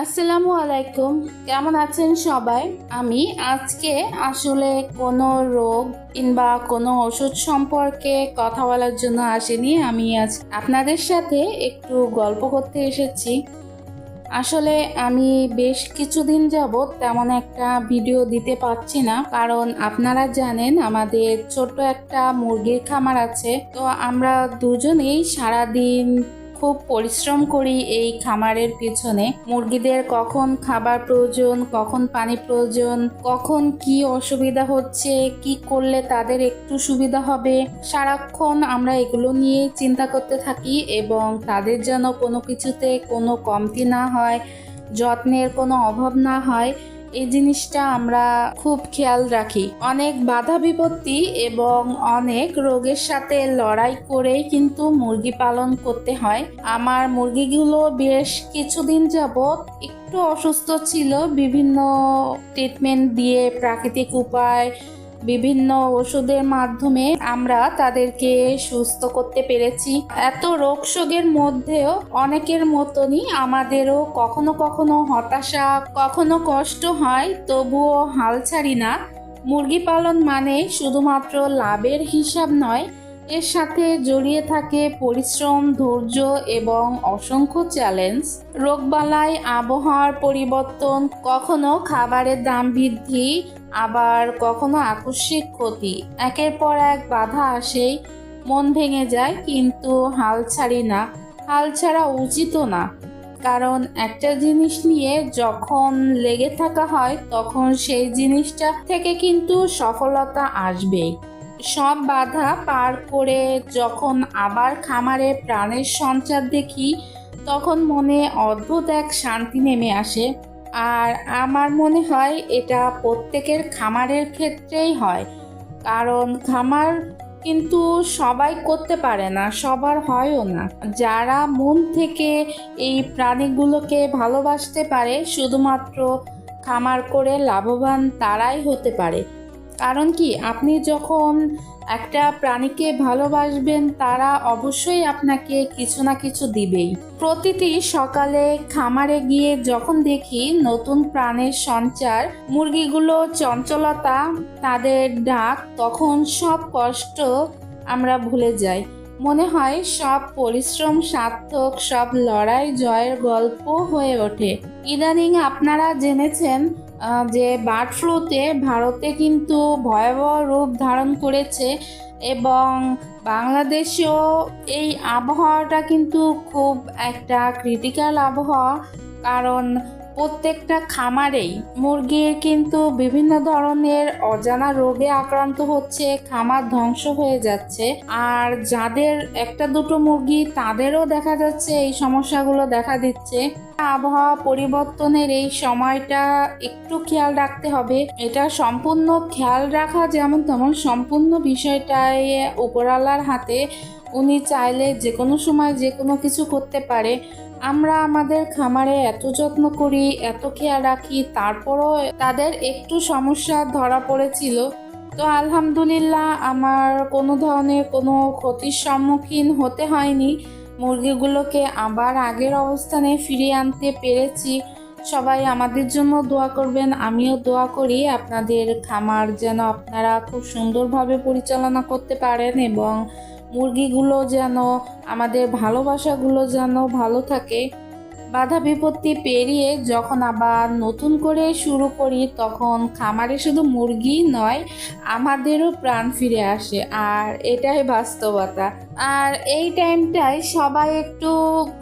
আসসালামু আলাইকুম। কেমন আছেন সবাই? আমি আজকে আসলে কোনো রোগ কিংবা কোনো ওষুধ সম্পর্কে কথা বলার জন্য আসিনি। আমি আজ আপনাদের সাথে একটু গল্প করতে এসেছি। আসলে আমি বেশ কিছুদিন যাবৎ তেমন একটা ভিডিও দিতে পারছি না, কারণ আপনারা জানেন আমাদের ছোট্ট একটা মুরগির খামার আছে। তো আমরা দুজনেই সারাদিন খুব পরিশ্রম করি এই খামারের পিছনে। মুরগিদের কখন খাবার প্রয়োজন, কখন পানি প্রয়োজন, কখন কি অসুবিধা হচ্ছে, কি করলে তাদের একটু সুবিধা হবে, সারাক্ষণ আমরা এগুলো নিয়ে চিন্তা করতে থাকি এবং তাদের যেন কোনো কিছুতে কোনো কমতি না হয়, যত্নের কোনো অভাব না হয়। এই জিনিসটা আমরা খুব খেয়াল রাখি। অনেক বাধা বিপত্তি এবং অনেক রোগের সাথে লড়াই করেই কিন্তু মুরগি পালন করতে হয়। আমার মুরগিগুলো বেশ কিছুদিন যাবৎ একটু অসুস্থ ছিল। বিভিন্ন ট্রিটমেন্ট দিয়ে প্রাকৃতিক উপায় বিভিন্ন ওষুধের মাধ্যমে আমরা তাদেরকে সুস্থ করতে পেরেছি। এত রোগ মধ্যেও অনেকের মতনই আমাদেরও কখনো কখনো হতাশা, কখনো কষ্ট হয়, তবুও হাল ছাড়ি না। মুরগি পালন মানে শুধুমাত্র লাভের হিসাব নয় এর সাথে জড়িয়ে থাকে পরিশ্রম, ধৈর্য এবং অসংখ্য চ্যালেঞ্জ। রোগবালাই, আবহাওয়ার পরিবর্তন, কখনো খাবারের দাম বৃদ্ধি, আবার কখনো আকস্মিক ক্ষতি। একের পর এক বাধা আসেই মন ভেঙে যায়, কিন্তু হাল ছাড়ি না। হাল ছাড়া উচিতও না। কারণ একটা জিনিস নিয়ে যখন লেগে থাকা হয়, তখন সেই জিনিসটা থেকে কিন্তু সফলতা আসবেই। সব বাধা পার করে যখন আবার খামারে প্রাণের সঞ্চার দেখি, তখন মনে অদ্ভুত এক শান্তি নেমে আসে। আর আমার মনে হয় এটা প্রত্যেকের খামারের ক্ষেত্রেই হয়। কারণ খামার কিন্তু সবাই করতে পারে না, সবার হয়ও না। যারা মন থেকে এই প্রাণীগুলোকে ভালোবাসতে পারে, শুধুমাত্র খামার করে লাভবান তারাই হতে পারে। কারণ কি, আপনি যখন একটা প্রাণীকে ভালোবাসবেন, তারা অবশ্যই আপনাকে কিছু না কিছু দিবেই। প্রতিটি সকালে খামারে গিয়ে যখন দেখি নতুন প্রাণের সঞ্চার, মুরগিগুলো চঞ্চলতা, তাদের ডাক, তখন সব কষ্ট আমরা ভুলে যাই। মনে হয় সব পরিশ্রম সার্থক, সব লড়াই জয়ের গল্প হয়ে ওঠে। ইদানিং আপনারা জেনেছেন যে বার্ড ফ্লুতে ভারতে কিন্তু ভয়াবহ রূপ ধারণ করেছে এবং বাংলাদেশেও এই আবহাওয়াটা কিন্তু খুব একটা ক্রিটিক্যাল আবহাওয়া, কারণ প্রত্যেকটা খামারেই মুরগির কিন্তু বিভিন্ন ধরনের অজানা রোগে আক্রান্ত হচ্ছে, খামার ধ্বংস হয়ে যাচ্ছে। আর যাদের একটা দুটো মুরগি, তাদেরও দেখা যাচ্ছে এই সমস্যাগুলো দেখা দিচ্ছে। আবহাওয়া পরিবর্তনের এই সময়টা একটু খেয়াল রাখতে হবে। এটা সম্পূর্ণ খেয়াল রাখা যেমন তেমন সম্পূর্ণ বিষয়টাই উপরালার হাতে। উনি চাইলে যে কোনো সময় যে কোনো কিছু করতে পারে। আমরা আমাদের খামারে এত যত্ন করি, এত খেয়াল রাখি, তারপরও তাদের একটু সমস্যা ধরা পড়েছিল। তো আলহামদুলিল্লাহ আমার কোনো ধরনের কোনো ক্ষতির সম্মুখীন হতে হয়নি। মুরগিগুলোকে আবার আগের অবস্থানে ফিরিয়ে আনতে পেরেছি। সবাই আমাদের জন্য দোয়া করবেন, আমিও দোয়া করি আপনাদের খামার যেন আপনারা খুব সুন্দরভাবে পরিচালনা করতে পারেন এবং মুরগিগুলো যেন, আমাদের ভালোবাসাগুলো যেন ভালো থাকে। বাধা বিপত্তি পেরিয়ে যখন আবার নতুন করে শুরু করি, তখন খামারে শুধু মুরগি নয়, আমাদেরও প্রাণ ফিরে আসে। আর এটাই বাস্তবতা। আর এই টাইমটায় সবাই একটু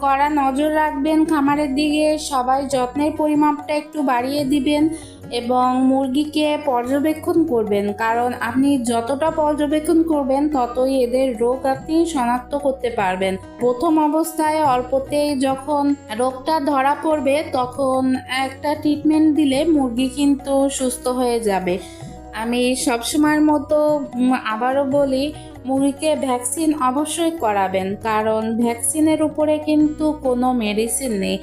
কড়া নজর রাখবেন খামারের দিকে, সবাই যত্নের পরিমাপটা একটু বাড়িয়ে দিবেন। এবং মুরগিকে পর্যবেক্ষণ করবেন। কারণ আপনি যতটা পর্যবেক্ষণ করবেন, ততই এদের রোগ আপনি শনাক্ত করতে পারবেন। প্রথম অবস্থায় অল্পতেই যখন রোগটা ধরা পড়বে, তখন একটা ট্রিটমেন্ট দিলে মুরগি কিন্তু সুস্থ হয়ে যাবে। আমি সবসময়ের মতো আবারও বলি, মুরগিকে ভ্যাকসিন অবশ্যই করাবেন। কারণ ভ্যাকসিনের উপরে কিন্তু কোনো মেডিসিন নেই।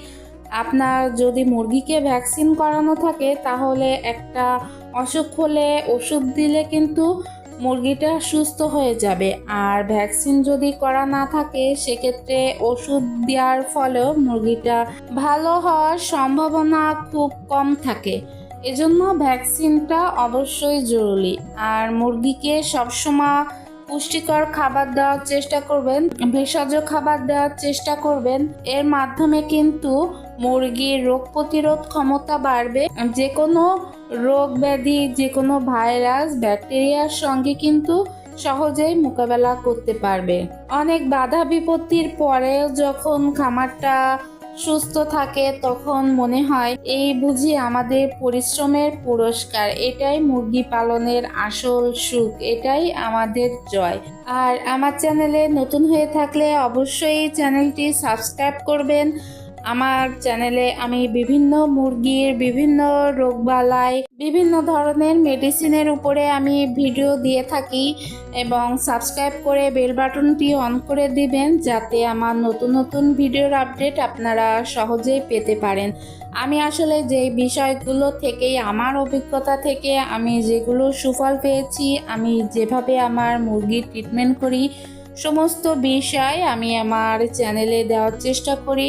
আপনার যদি মুরগিকে ভ্যাকসিন করানো থাকে, তাহলে একটা অসুখ হলে ওষুধ দিলে কিন্তু মুরগিটা সুস্থ হয়ে যাবে। আর ভ্যাকসিন যদি করা না থাকে, সেক্ষেত্রে ওষুধ দেওয়ার ফলেও মুরগিটা ভালো হওয়ার সম্ভাবনা খুব কম থাকে। এজন্য ভ্যাকসিনটা অবশ্যই জরুরি। আর মুরগিকে সবসময় পুষ্টিকর খাবার দেওয়ার চেষ্টা করবেন, ভেষজ খাবার দেওয়ার চেষ্টা করবেন। এর মাধ্যমে কিন্তু মুরগির রোগ প্রতিরোধ ক্ষমতা বাড়বে। যে কোনো রোগ ব্যাধি যে কোনো ভাইরাস, ব্যাকটেরিয়ার সঙ্গে কিন্তু সহজেই মোকাবেলা করতে পারবে। অনেক বাধা বিপত্তির পরেও যখন খামারটা সুস্থ থাকে, তখন মনে হয়, এই বুঝি আমাদের পরিশ্রমের পুরস্কার। এটাই মুরগি পালনের আসল সুখ, এটাই আমাদের জয়। আর আমার চ্যানেলে নতুন হয়ে থাকলে অবশ্যই চ্যানেলটি সাবস্ক্রাইব করবেন। আমার চ্যানেলে আমি বিভিন্ন মুরগির বিভিন্ন রোগবালাই, বিভিন্ন ধরনের মেডিসিনের উপরে আমি ভিডিও দিয়ে থাকি এবং সাবস্ক্রাইব করে বেল বাটনটি অন করে দিবেন যাতে আমার নতুন নতুন ভিডিওর আপডেট আপনারা সহজেই পেতে পারেন। আমি আসলে যে বিষয়গুলো থেকেই, আমার অভিজ্ঞতা থেকে আমি যেগুলো সুফল পেয়েছি, আমি যেভাবে আমার মুরগির ট্রিটমেন্ট করি, সমস্ত বিষয় আমি আমার চ্যানেলে দেওয়ার চেষ্টা করি।